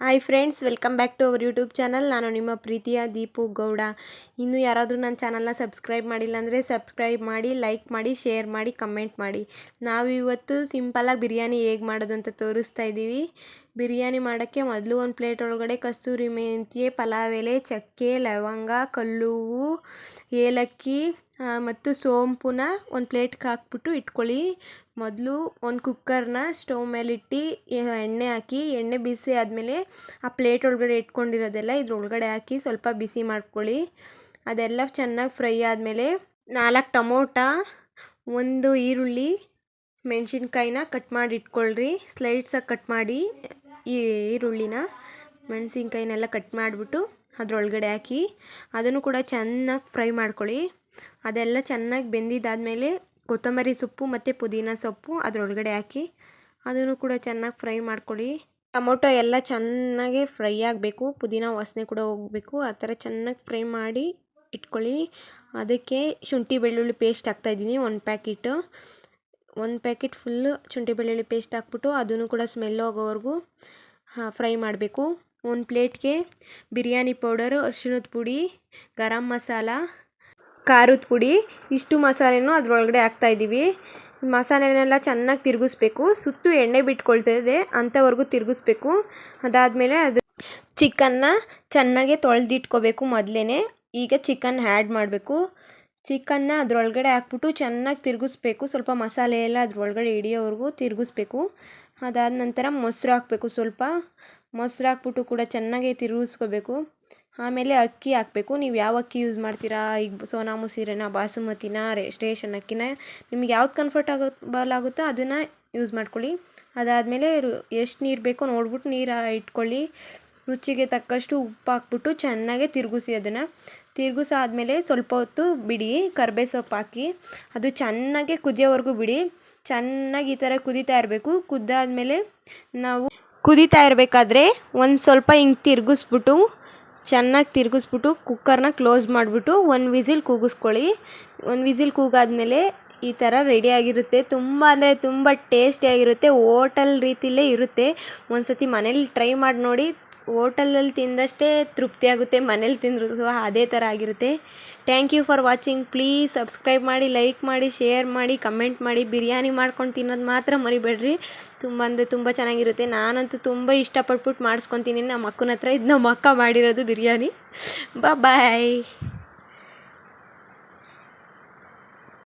Hi friends welcome back to our YouTube channel ನಾನು ನಿಮ್ಮ ಪ್ರೀತಿಯ ದೀಪು ಗೌಡ. ಇನ್ನು ಯಾರಾದರೂ ನನ್ನ ಚಾನಲ್ನ ಸಬ್ಸ್ಕ್ರೈಬ್ ಮಾಡಿಲ್ಲ ಅಂದರೆ ಸಬ್ಸ್ಕ್ರೈಬ್ ಮಾಡಿ ಲೈಕ್ ಮಾಡಿ ಶೇರ್ ಮಾಡಿ ಕಮೆಂಟ್ ಮಾಡಿ. ನಾವು ಇವತ್ತು ಸಿಂಪಲಾಗಿ ಬಿರಿಯಾನಿ ಹೇಗೆ ಮಾಡೋದು ಅಂತ ತೋರಿಸ್ತಾ ಇದ್ದೀವಿ ಬಿರಿಯಾನಿ ಮಾಡೋಕ್ಕೆ ಮೊದಲು ಒಂದು ಪ್ಲೇಟ್ ಒಳಗಡೆ ಕಸ್ತೂರಿ ಮೆಂತ್ಯೆ, ಪಲಾವ್ ಎಲೆ, ಚಕ್ಕೆ, ಲವಂಗ ಕಲ್ಲುವು ಏಲಕ್ಕಿ ಮತ್ತು ಸೋಂಪುನ ಒಂದು ಪ್ಲೇಟ್ಗೆ ಹಾಕ್ಬಿಟ್ಟು ಇಟ್ಕೊಳ್ಳಿ. ಮೊದಲು ಒಂದು ಕುಕ್ಕರ್ನ ಸ್ಟವ್ ಮೇಲಿಟ್ಟು ಎಣ್ಣೆ ಹಾಕಿ, ಎಣ್ಣೆ ಬಿಸಿ ಆದಮೇಲೆ ಆ ಪ್ಲೇಟ್ ಒಳಗಡೆ ಇಟ್ಕೊಂಡಿರೋದೆಲ್ಲ ಇದ್ರೊಳಗಡೆ ಹಾಕಿ ಸ್ವಲ್ಪ ಬಿಸಿ ಮಾಡ್ಕೊಳ್ಳಿ. ಅದೆಲ್ಲ ಚೆನ್ನಾಗಿ ಫ್ರೈ ಆದಮೇಲೆ ನಾಲ್ಕು ಟೊಮೋಟ, ಒಂದು ಈರುಳ್ಳಿ, ಮೆಣಸಿನ್ಕಾಯಿನ ಕಟ್ ಮಾಡಿ ಇಟ್ಕೊಳ್ರಿ. ಸ್ಲೈಡ್ಸಾಗಿ ಕಟ್ ಮಾಡಿ ಈ ಈರುಳ್ಳಿನ, ಮೆಣಸಿನ್ಕಾಯಿನೆಲ್ಲ ಕಟ್ ಮಾಡಿಬಿಟ್ಟು ಅದರೊಳಗಡೆ ಹಾಕಿ, ಅದನ್ನು ಕೂಡ ಚೆನ್ನಾಗಿ ಫ್ರೈ ಮಾಡ್ಕೊಳ್ಳಿ. ಅದೆಲ್ಲ ಚೆನ್ನಾಗಿ ಬೆಂದಿದ್ದಾದಮೇಲೆ ಕೊತ್ತಂಬರಿ ಸೊಪ್ಪು ಮತ್ತು ಪುದೀನ ಸೊಪ್ಪು ಅದರೊಳಗಡೆ ಹಾಕಿ ಅದನ್ನು ಕೂಡ ಚೆನ್ನಾಗಿ ಫ್ರೈ ಮಾಡ್ಕೊಳ್ಳಿ. ಟೊಮೊಟೊ ಎಲ್ಲ ಚೆನ್ನಾಗಿ ಫ್ರೈ ಆಗಬೇಕು. ಪುದೀನ ವಾಸನೆ ಕೂಡ ಹೋಗಬೇಕು. ಆ ಥರ ಚೆನ್ನಾಗಿ ಫ್ರೈ ಮಾಡಿ ಇಟ್ಕೊಳ್ಳಿ. ಅದಕ್ಕೆ ಶುಂಠಿ ಬೆಳ್ಳುಳ್ಳಿ ಪೇಸ್ಟ್ ಹಾಕ್ತಾಯಿದ್ದೀನಿ ಒಂದು ಪ್ಯಾಕೆಟು. ಒಂದು ಪ್ಯಾಕೆಟ್ ಫುಲ್ಲು ಶುಂಠಿ ಬೆಳ್ಳುಳ್ಳಿ ಪೇಸ್ಟ್ ಹಾಕ್ಬಿಟ್ಟು ಅದನ್ನು ಕೂಡ ಸ್ಮೆಲ್ ಹೋಗೋವರೆಗೂ ಫ್ರೈ ಮಾಡಬೇಕು. ಒಂದು ಪ್ಲೇಟ್ಗೆ ಬಿರಿಯಾನಿ ಪೌಡರು, ಅರಿಶಿಣದ ಪುಡಿ, ಗರಂ ಮಸಾಲ ಖಾರದ ಪುಡಿ, ಇಷ್ಟು ಮಸಾಲೆನೂ ಅದರೊಳಗಡೆ ಹಾಕ್ತಾಯಿದ್ದೀವಿ ಮಸಾಲೆನೆಲ್ಲ ಚೆನ್ನಾಗಿ ತಿರುಗಿಸ್ಬೇಕು. ಸುತ್ತು ಎಣ್ಣೆ ಬಿಟ್ಕೊಳ್ತದೆ, ಅಂಥವರೆಗೂ ತಿರುಗಿಸ್ಬೇಕು. ಅದಾದಮೇಲೆ ಅದು ಚಿಕನ್ನ ಚೆನ್ನಾಗೆ ತೊಳೆದಿಟ್ಕೋಬೇಕು ಮೊದಲೇ ಈಗ ಚಿಕನ್ ಆ್ಯಡ್ ಮಾಡಬೇಕು. ಚಿಕನ್ನ ಅದರೊಳಗಡೆ ಹಾಕ್ಬಿಟ್ಟು ಚೆನ್ನಾಗಿ ತಿರುಗಿಸ್ಬೇಕು. ಸ್ವಲ್ಪ ಮಸಾಲೆ ಎಲ್ಲ ಅದರೊಳಗಡೆ ಹಿಡಿಯೋವರೆಗೂ ತಿರುಗಿಸ್ಬೇಕು. ಅದಾದ ನಂತರ ಮೊಸರು ಹಾಕಬೇಕು ಸ್ವಲ್ಪ. ಮೊಸರು ಹಾಕ್ಬಿಟ್ಟು ಕೂಡ ಚೆನ್ನಾಗೆ ತಿರುಗಿಸ್ಕೋಬೇಕು. ಆಮೇಲೆ ಅಕ್ಕಿ ಹಾಕಬೇಕು. ನೀವು ಯಾವ ಅಕ್ಕಿ ಯೂಸ್ ಮಾಡ್ತೀರಾ? ಈಗ ಸೋನಾ ಮಸೂರಿನ ಬಾಸುಮತಿನ ರೇಷನ್ ಅಕ್ಕಿನ ನಿಮ್ಗೆ ಯಾವ್ದು ಕಂಫರ್ಟ್ ಆಗಬಲ್ ಆಗುತ್ತೋ ಅದನ್ನು ಯೂಸ್ ಮಾಡ್ಕೊಳ್ಳಿ. ಅದಾದಮೇಲೆ ಎಷ್ಟು ನೀರು ಬೇಕೋ ನೋಡ್ಬಿಟ್ಟು ನೀರು ಇಟ್ಕೊಳ್ಳಿ. ರುಚಿಗೆ ತಕ್ಕಷ್ಟು ಉಪ್ಪು ಹಾಕ್ಬಿಟ್ಟು ಚೆನ್ನಾಗೆ ತಿರುಗಿಸಿ ಅದನ್ನು. ತಿರುಗಿಸಾದ್ಮೇಲೆ ಸ್ವಲ್ಪ ಹೊತ್ತು ಬಿಡಿ ಕರ್ಬೇ ಸೊಪ್ಪು ಹಾಕಿ. ಅದು ಚೆನ್ನಾಗೆ ಕುದಿಯೋವರೆಗೂ ಬಿಡಿ. ಚೆನ್ನಾಗಿ ಈ ಥರ ಕುದೀತಾ ಇರಬೇಕು. ಕುದ್ದಾದಮೇಲೆ ನಾವು ಕುದೀತಾ ಇರಬೇಕಾದ್ರೆ ಒಂದು ಸ್ವಲ್ಪ ಹಿಂಗೆ ತಿರುಗಿಸ್ಬಿಟ್ಟು ಚೆನ್ನಾಗಿ ತಿರುಗಿಸ್ಬಿಟ್ಟು ಕುಕ್ಕರ್ನ ಕ್ಲೋಸ್ ಮಾಡಿಬಿಟ್ಟು ಒಂದು ವಿಸಿಲ್ ಕೂಗಿಸ್ಕೊಳ್ಳಿ. ಒಂದು ವಿಸಿಲ್ ಕೂಗಾದಮೇಲೆ ಈ ಥರ ರೆಡಿಯಾಗಿರುತ್ತೆ ತುಂಬ ಅಂದರೆ ತುಂಬ ಟೇಸ್ಟಿಯಾಗಿರುತ್ತೆ ಓಟಲ್ ರೀತಿಲೇ ಇರುತ್ತೆ. ಒಂದು ಸತಿ ಮನೇಲಿ ಟ್ರೈ ಮಾಡಿ ನೋಡಿ. ಓಟಲಲ್ಲಿ ತಿಂದಷ್ಟೇ ತೃಪ್ತಿ ಆಗುತ್ತೆ. ಮನೇಲಿ ತಿಂದರೂ ಅದೇ ಥರ ಆಗಿರುತ್ತೆ. Thank you for watching please subscribe ಮಾಡಿ ಲೈಕ್ ಮಾಡಿ ಶೇರ್ ಮಾಡಿ ಕಮೆಂಟ್ ಮಾಡಿ. ಬಿರಿಯಾನಿ ಮಾಡ್ಕೊಂಡು ತಿನ್ನೋದು ಮಾತ್ರ ಮರಿಬೇಡ್ರಿ. ತುಂಬ ಅಂದರೆ ತುಂಬ ಚೆನ್ನಾಗಿರುತ್ತೆ. ನಾನಂತೂ ತುಂಬ ಇಷ್ಟಪಟ್ಬಿಟ್ಟು ಮಾಡಿಸ್ಕೊತೀನಿ ನಮ್ಮ ಅಕ್ಕನ ಹತ್ರ ಇದು ನಮ್ಮ ಅಕ್ಕ ಮಾಡಿರೋದು ಬಿರಿಯಾನಿ. ಬಾಯ್